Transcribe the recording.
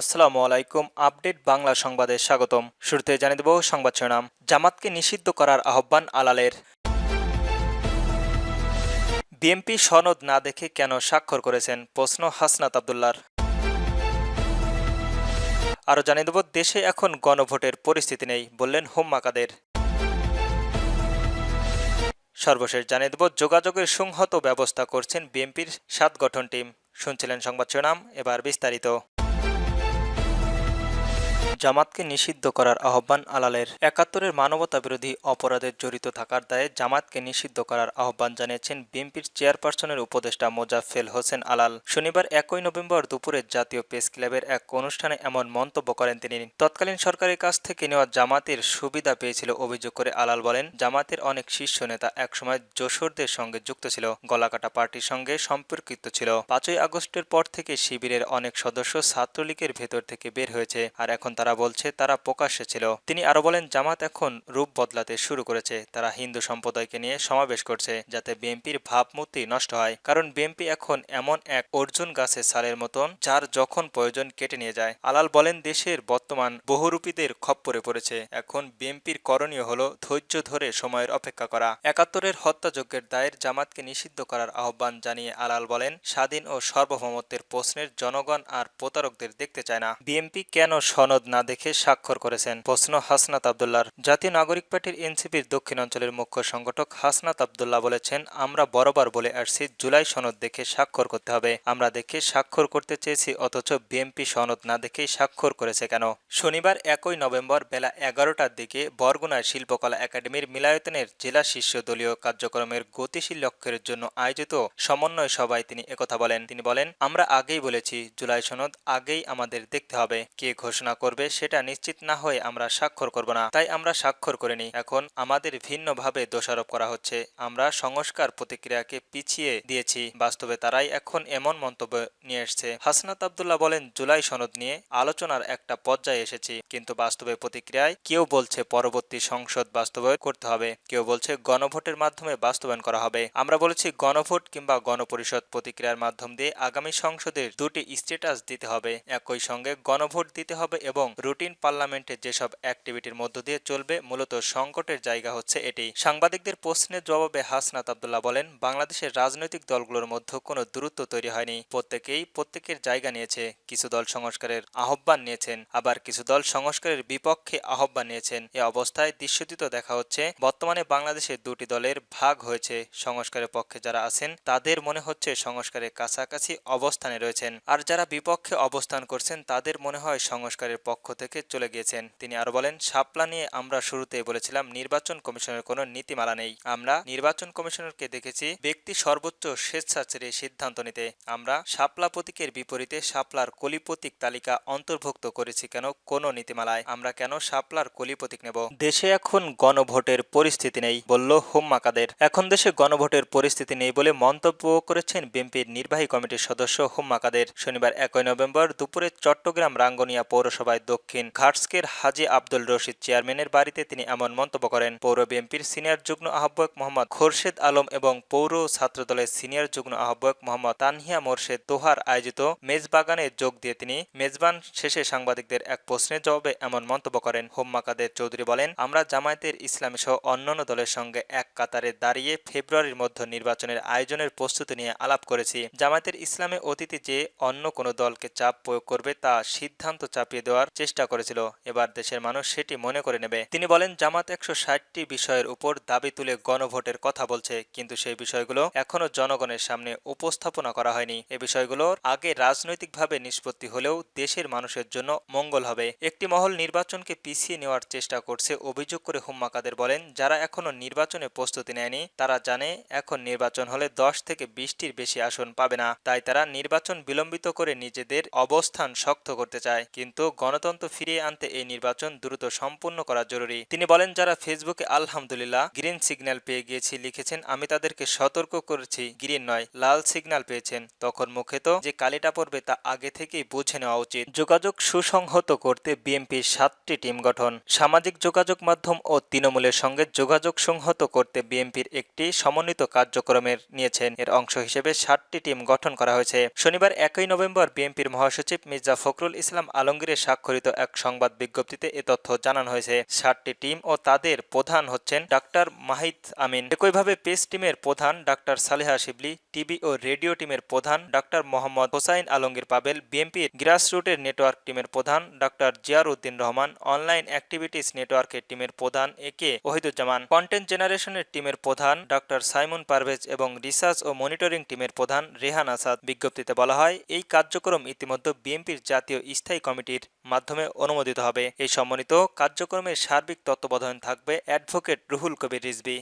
আসসালামু আলাইকুম, আপডেট বাংলা সংবাদে স্বাগতম। শুরুতে জানিয়ে দেব সংবাদ শিরোনাম। জামাতকে নিষিদ্ধ করার আহ্বান আলালের। বিএমপি সনদ না দেখে কেন স্বাক্ষর করেছেন? প্রশ্ন হাসনাত আবদুল্লার আরও জানিয়ে দেব, দেশে এখন গণভোটের পরিস্থিতি নেই বললেন হোম্মা কাদের। সর্বশেষ জানিয়ে দেব, যোগাযোগের সংহত ব্যবস্থা করছেন বিএনপির সাত গঠন টিম। শুনছিলেন সংবাদ শিরোনাম, এবার বিস্তারিত। জামাতকে নিষিদ্ধ করার আহ্বান আলালের। একাত্তরের মানবতা বিরোধী অপরাধের জড়িত থাকার দায়ে জামাতকে নিষিদ্ধ করার আহ্বান জানিয়েছেন বিএনপির চেয়ারপারসনের উপদেষ্টা মোজাফেল হোসেন আলাল। শনিবার একই নভেম্বর দুপুরে জাতীয় প্রেস ক্লাবের এক অনুষ্ঠানে এমন মন্তব্য করেন তিনি। তৎকালীন সরকারের কাছ থেকে নেওয়া জামাতের সুবিধা পেয়েছিল অভিযোগ করে আলাল বলেন, জামাতের অনেক শীর্ষ নেতা একসময় যশোরদের সঙ্গে যুক্ত ছিল, গলাকাটা পার্টির সঙ্গে সম্পর্কিত ছিল। পাঁচই আগস্টের পর থেকে শিবিরের অনেক সদস্য ছাত্রলীগের ভেতর থেকে বের হয়েছে, আর এখন তারা বলছে, তারা প্রকাশ্যে ছিল। তিনি আরও বলেন, জামাত এখন রূপ বদলাতে শুরু করেছে। তারা হিন্দু সম্প্রদায়কে নিয়ে সমাবেশ করছে যাতে বিএনপির ভাবমূর্তি নষ্ট হয়। কারণ বিএনপি এখন এমন এক অর্জুন গাছের সালের মতন, যার যখন প্রয়োজন কেটে নিয়ে যায়। আলাল বলেন, দেশের বর্তমান বহুরূপীদের খপ্পরে পড়েছে। এখন বিএনপির করণীয় হলো ধৈর্য ধরে সময়ের অপেক্ষা করা। একাত্তরের হত্যাযজ্ঞের দায়ের জামাতকে নিষিদ্ধ করার আহ্বান জানিয়ে আলাল বলেন, স্বাধীন ও সার্বভৌমত্বের প্রশ্নের জনগণ আর প্রতারকদের দেখতে চায় না। বিএনপি কেন সনদ না দেখে স্বাক্ষর করেছেন। প্রশ্ন হাসনাত আবদুল্লার জাতীয় নাগরিক পার্টির এনসিপির দক্ষিণ অঞ্চলের মুখ্য সংগঠক হাসনাত আবদুল্লাহ বলেছেন, আমরা বরাবর বলে আসছি, জুলাই সনদ দেখে স্বাক্ষর করতে হবে। আমরা দেখে স্বাক্ষর করতে চেয়েছি, অথচ বিএনপি সনদ না দেখেই স্বাক্ষর করেছে কেন? শনিবার একই নভেম্বর বেলা এগারোটার দিকে বরগুনায় শিল্পকলা একাডেমির মিলায়তনের জেলা শীর্ষ দলীয় কার্যক্রমের গতিশীল লক্ষ্যের জন্য আয়োজিত সমন্বয় সভায় তিনি একথা বলেন। তিনি বলেন, আমরা আগেই বলেছি, জুলাই সনদ আগেই আমাদের দেখতে হবে। কে ঘোষণা করবে সেটা নিশ্চিত না হয়ে আমরা স্বাক্ষর করব না। তাই আমরা স্বাক্ষর করিনি এখন আমাদের ভিন্নভাবে দোষারোপ করা হচ্ছে। আমরা সংস্কার প্রতিক্রিয়াকে পিছিয়ে দিয়েছি। বাস্তবে তারাই এখন এমন মন্তব্য নিয়ে এসছে। হাসনাত আবদুল্লাহ বলেন, জুলাই সনদ নিয়ে আলোচনার একটা পর্যায়ে এসেছি। কিন্তু বাস্তবে প্রতিক্রিয়ায় কেউ বলছে পরবর্তী সংসদ বাস্তবায়ন করতে হবে। কেউ বলছে গণভোটের মাধ্যমে বাস্তবায়ন করা হবে। আমরা বলেছি গণভোট কিংবা গণপরিষদ প্রতিক্রিয়ার মাধ্যম দিয়ে আগামী সংসদের দুটি স্ট্যাটাস দিতে হবে। একই সঙ্গে গণভোট দিতে হবে এবং রুটিন পার্লামেন্টে যেসব অ্যাক্টিভিটির মধ্য দিয়ে চলবে, মূলত সংকটের জায়গা হচ্ছে এটি। সাংবাদিকদের প্রশ্নের জবাবে হাসনাত আবদুল্লাহ বলেন, বাংলাদেশের রাজনৈতিক দলগুলোর মধ্যে কোনো দূরত্ব তৈরি হয়নি। প্রত্যেকেই প্রত্যেকের জায়গা নিয়েছে, কিছু দল সংস্কারের আহ্বান নিয়েছেন, আবার কিছু দল সংস্কারের বিপক্ষে আহ্বান নিয়েছেন। এ অবস্থায় দৃশ্যটিত দেখা হচ্ছে, বর্তমানে বাংলাদেশে দুটি দলের ভাগ হয়েছে। সংস্কারের পক্ষে যারা আছেন, তাদের মনে হচ্ছে সংস্কারের কাছাকাছি অবস্থানে রয়েছেন। আর যারা বিপক্ষে অবস্থান করছেন, তাদের মনে হয় সংস্কারের পক্ষ থেকে চলে গিয়েছেন। তিনি আরও বলেন শাপলা নিয়ে আমরা শুরুতেই বলেছিলাম, নির্বাচন কমিশনের কোনো নীতিমালা নেই। আমরা নির্বাচন কমিশনারকে দেখেছি ব্যক্তি সর্বোচ্চ স্বেচ্ছাচারী সিদ্ধান্ত নিতে। আমরা শাপলা প্রতীকের বিপরীতে শাপলার কলি তালিকা অন্তর্ভুক্ত করেছি কেন? কোনো নীতিমালায়। আমরা কেন শাপলার কলি নেব? দেশে এখন গণভোটের পরিস্থিতি নেই, বলল হোম্মা কাদের এখন দেশে গণভোটের পরিস্থিতি নেই বলে মন্তব্য করেছেন বিএনপির নির্বাহী কমিটির সদস্য হোম্মা কাদের শনিবার একই নভেম্বর দুপুরে চট্টগ্রাম রাঙ্গনিয়া পৌরসভায় দক্ষিণ ঘাটস্কের হাজি আব্দুল রশিদ চেয়ারম্যানের বাড়িতে তিনি এমন মন্তব্য করেন। পৌর বিএনপির সিনিয়র যুগ্ম আহ্বায়ক মোহাম্মদ খোরশেদ আলম এবং পৌর ছাত্রদলের সিনিয়র যুগ্ম আহ্বায়ক মোহাম্মদ তানহিয়া মোরশেদ তোহার আয়োজিত মেজবাগানে যোগ দিয়ে তিনি মেজবান শেষে সাংবাদিকদের এক প্রশ্নের জবাবে এমন মন্তব্য করেন। হোম্মা কাদের চৌধুরী বলেন, আমরা জামায়াতের ইসলামী সহ অন্যান্য দলের সঙ্গে এক কাতারে দাঁড়িয়ে ফেব্রুয়ারির মধ্যে নির্বাচনের আয়োজনের প্রস্তুতি নিয়ে আলাপ করেছি। জামায়াতের ইসলামে অতীতে যে অন্য কোনো দলকে চাপ প্রয়োগ করবে তা সিদ্ধান্ত চাপিয়ে দেওয়ার চেষ্টা করেছিল। এবার দেশের মানুষ সেটি মনে করে নেবে। তিনি বলেন, জামাত একশো ষাটটি বিষয়ের উপর দাবি তুলে গণভোটের কথা বলছে, কিন্তু সেই বিষয়গুলো এখনও জনগণের সামনে উপস্থাপনা করা হয়নি। এ বিষয়গুলোর আগে রাজনৈতিকভাবে নিষ্পত্তি হলেও দেশের মানুষের জন্য মঙ্গল হবে। একটি মহল নির্বাচনকে পিছিয়ে নেওয়ার চেষ্টা করছে অভিযোগ করে হুম্মা কাদের বলেন, যারা এখনও নির্বাচনে প্রস্তুতি নেয়নি, তারা জানে এখন নির্বাচন হলে দশ থেকে বিশটির বেশি আসন পাবে না। তাই তারা নির্বাচন বিলম্বিত করে নিজেদের অবস্থান শক্ত করতে চায়। কিন্তু গণতন্ত্র গণতন্ত্র ফিরিয়ে আনতে এই নির্বাচন দ্রুত সম্পূর্ণ করা জরুরি। তিনি বলেন, যারা ফেসবুকে আলহামদুলিল্লাহ গ্রিন সিগন্যাল পেয়ে গিয়েছি লিখেছেন, আমি তাদেরকে সতর্ক করেছি, গ্রিন নয়, লাল সিগন্যাল পেয়েছেন। তখন মুখে তো যে কালিটা পড়বে তা আগে থেকেই বুঝে নেওয়া উচিত। যোগাযোগ সুসংহত করতে বিএনপির সাতটি টিম গঠন। সামাজিক যোগাযোগ মাধ্যম ও তৃণমূলের সঙ্গে যোগাযোগ সংহত করতে বিএনপির একটি সমন্বিত কার্যক্রমের নিয়েছেন। এর অংশ হিসেবে সাতটি টিম গঠন করা হয়েছে। শনিবার একই নভেম্বর বিএনপির মহাসচিব মির্জা ফখরুল ইসলাম আলমগীরের স্বাক্ষরিত এক সংবাদ বিজ্ঞপ্তিতে এ তথ্য জানানো হয়েছে। সাতটি টিম ও তাদের প্রধান হচ্ছেন ডাক্তার মাহিদ আমিন। একইভাবে পেস টিমের প্রধান ডাক্তার সালেহা শিবলি, টিভি ও রেডিও টিমের প্রধান ডাক্তার মোহাম্মদ হোসাইন আলমগীর পাবেল, বিএনপির গ্রাসরুটের নেটওয়ার্ক টিমের প্রধান ডাক্তার জিয়ার উদ্দিন রহমান, অনলাইন অ্যাক্টিভিটিস নেটওয়ার্কের টিমের প্রধান এ কে ওহিদুজ্জামান। কন্টেন্ট জেনারেশনের টিমের প্রধান ডাক্তার সাইমন পারভেজ এবং রিসার্চ ও মনিটরিং টিমের প্রধান রেহান আসাদ। বিজ্ঞপ্তিতে বলা হয়, এই কার্যক্রম ইতিমধ্যে বিএনপির জাতীয় স্থায়ী কমিটির মাধ্যমে অনুমোদিত হবে। এই সম্মানিত কার্যক্রমের সার্বিক তত্ত্বাবধান থাকবে অ্যাডভোকেট রুহুল কবির রিজভি।